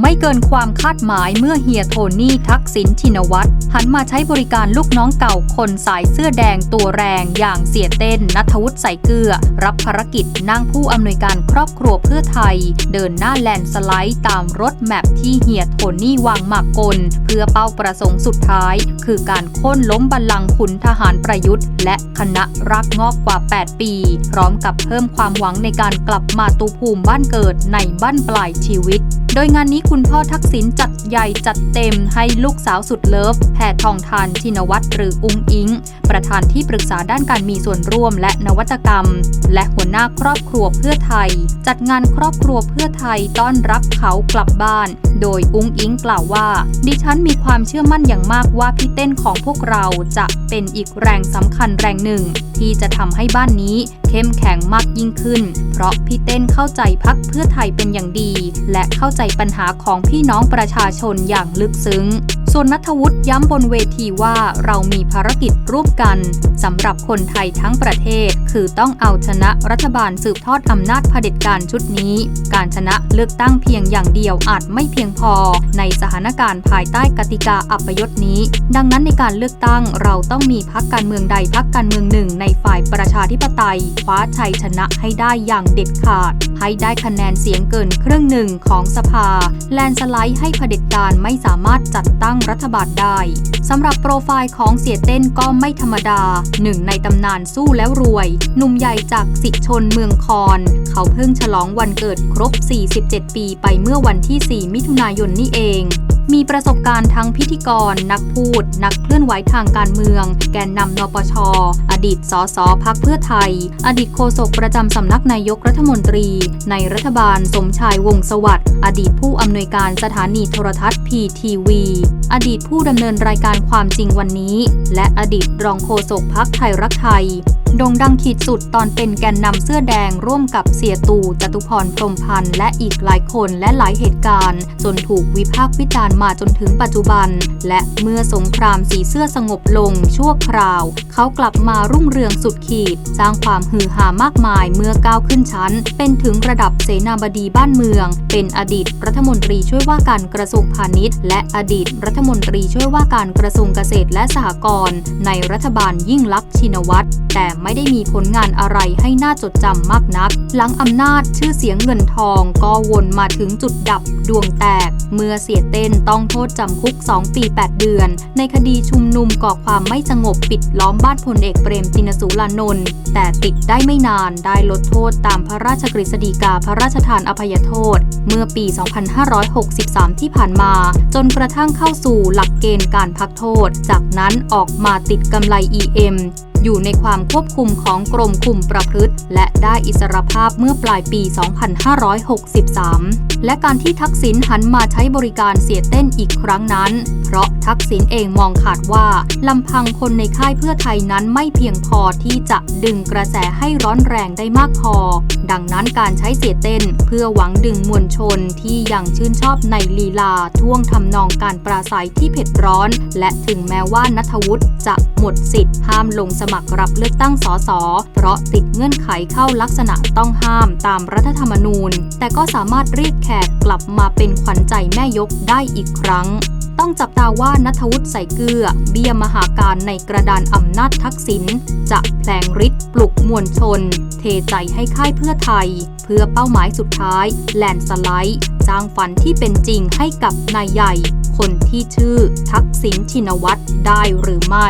ไม่เกินความคาดหมายเมื่อเฮียโทนี่ทักษิณชินวัตรหันมาใช้บริการลูกน้องเก่าคนสายเสื้อแดงตัวแรงอย่างเสียเต้นนัทวุฒิใส่เกลือ รับภารกิจนั่งผู้อำนวยการครอบครัวเพื่อไทย เดินหน้าแลนด์สไลด์ตามรถแมพที่เฮียโทนี่วางหมากกล เพื่อเป้าประสงค์สุดท้าย คือการโค่นล้มบัลลังก์ขุนทหารประยุทธ์ และคณะรักงอกกว่า 8 ปี พร้อมกับเพิ่มความหวังในการกลับมาตูภูมิบ้านเกิดในบ้านปลายชีวิต โดยงานนี้คุณพ่อทักษิณจัดใหญ่จัดเต็มให้ลูกสาวสุดเลิฟแพทองทานชินวัตรหรืออุ้งอิง ประธานที่ปรึกษาด้านการมีส่วนร่วมและนวัตกรรม และหัวหน้าครอบครัวเพื่อไทย จัดงานครอบครัวเพื่อไทยต้อนรับเขากลับบ้านโดยอุ้งอิงกล่าวว่า ดิฉันมีความเชื่อมั่นอย่างมากว่าพี่เต้นของพวกเราจะเป็นอีกแรงสำคัญแรงหนึ่ง ที่จะทำให้บ้านนี้เข้มแข็งมากยิ่งขึ้น เพราะพี่เต้นเข้าใจพักเพื่อไทยเป็นอย่างดี และเข้าใจปัญหาของพี่น้องประชาชนอย่างลึกซึ้ง ส่วนนัทวุฒิย้ำบนเวทีว่าเรามีภารกิจร่วมกันสำหรับคนไทยทั้งประเทศ คือต้องเอาชนะรัฐบาลสืบทอดอำนาจเผด็จการชุดนี้ การชนะเลือกตั้งเพียงอย่างเดียวอาจไม่เพียงพอ ในสถานการณ์ภายใต้กติกาอัปยศนี้ ดังนั้นในการเลือกตั้งเราต้องมีพักการเมืองใดพักการเมืองหนึ่ง ในฝ่ายประชาธิปไตยคว้าชัยชนะให้ได้อย่างเด็ดขาด ให้ได้คะแนนเสียงเกินครึ่งหนึ่งของสภา แลนสไลด์ให้เผด็จการไม่สามารถจัดตั้งรัฐบาลได้สำหรับโปรไฟล์ของเสียเต้นก็ไม่ธรรมดาหนึ่งในตำนานสู้แล้วรวย หนุ่มใหญ่จากสิชนเมืองคอนเขาเพิ่งฉลองวันเกิดครบ 47 ปีไปเมื่อวันที่ 4 มิถุนายนนี่เอง มีประสบการณ์ทั้งพิธีกร นักพูด นักเคลื่อนไหวทางการเมือง แกนนำนปช อดีตสสพักเพื่อไทย อดีตโฆษกประจำสำนักนายกรัฐมนตรี ในรัฐบาลสมชายวงศสวัสดิ์อดีตผู้อำนวยการสถานีโทรทัศน์พีทีวีอดีตผู้ดำเนินรายการความจริงวันนี้ และอดีตรองโฆษกพักไทยรักไทย โด่งดังขีดสุดตอนเป็นแกนนำเสื้อแดงร่วมกับเสียตู่จตุพรพรหมพันธ์และอีกหลายคนและหลายเหตุการณ์ จนถูกวิพากษ์วิจารณ์มาจนถึงปัจจุบัน และเมื่อสงครามสีเสื้อสงบลงชั่วคราว เขากลับมารุ่งเรืองสุดขีด สร้างความฮือฮามากมายเมื่อก้าวขึ้นชั้น เป็นถึงระดับเสนาบดีบ้านเมือง เป็นอดีตรัฐมนตรีช่วยว่าการกระทรวงพาณิชย์ และอดีตรัฐมนตรีช่วยว่าการกระทรวงเกษตรและสหกรณ์ในรัฐบาลยิ่งลักษณ์ชินวัตร แต่ไม่ได้มีผลงานอะไรให้น่าจดจำมากนัก หลังอำนาจชื่อเสียงเงินทองก็วนมาถึงจุดดับดวงแตก เมื่อเสียเต้นต้องโทษจำคุก 2 ปี 8 เดือน ในคดีชุมนุมก่อความไม่สงบปิดล้อมบ้านพลเอกเปรมตินสูลานนท์แต่ติดได้ไม่นานได้ลดโทษตามพระราชกฤษฎีกาพระราชทานอภัยโทษ เมื่อปี 2563 ที่ผ่านมา จนกระทั่งเข้าสู่หลักเกณฑ์การพักโทษ จากนั้นออกมาติดกำไร EM อยู่ในความควบคุมของกรมคุมประพฤติ และได้อิสรภาพเมื่อปลายปี 2563 และการที่ทักษิณหันมาใช้บริการเสียเต้นอีกครั้งนั้น ราะทักษิณเองมองขาดว่าลำพังคนในค่ายเพื่อไทยนั้นไม่เพียงพอที่จะดึงกระแสให้ร้อนแรงได้มากพอ ดังนั้นการใช้เสียเต้นเพื่อหวังดึงมวลชนที่ยังชื่นชอบในลีลาท่วงทำนองการปราศัยที่เผ็ดร้อน และถึงแม้ว่านัทวุฒิจะหมดสิทธิ์ห้ามลงสมัครรับเลือกตั้งสสเพราะติดเงื่อนไขเข้าลักษณะต้องห้ามตามรัฐธรรมนูญ แต่ก็สามารถเรียกแขกกลับมาเป็นขวัญใจแม่ยกได้อีกครั้ง ต้องจับตาว่านัทวุฒิใส่เกลือ เบี้ยมหาการในกระดานอำนาจทักษิณจะแผลงฤทธิ์ปลุกมวลชน เทใจให้ค่ายเพื่อไทย เพื่อเป้าหมายสุดท้าย แลนสไลด์สร้างฝันที่เป็นจริงให้กับนายใหญ่ คนที่ชื่อทักษิณชินวัตรได้หรือไม่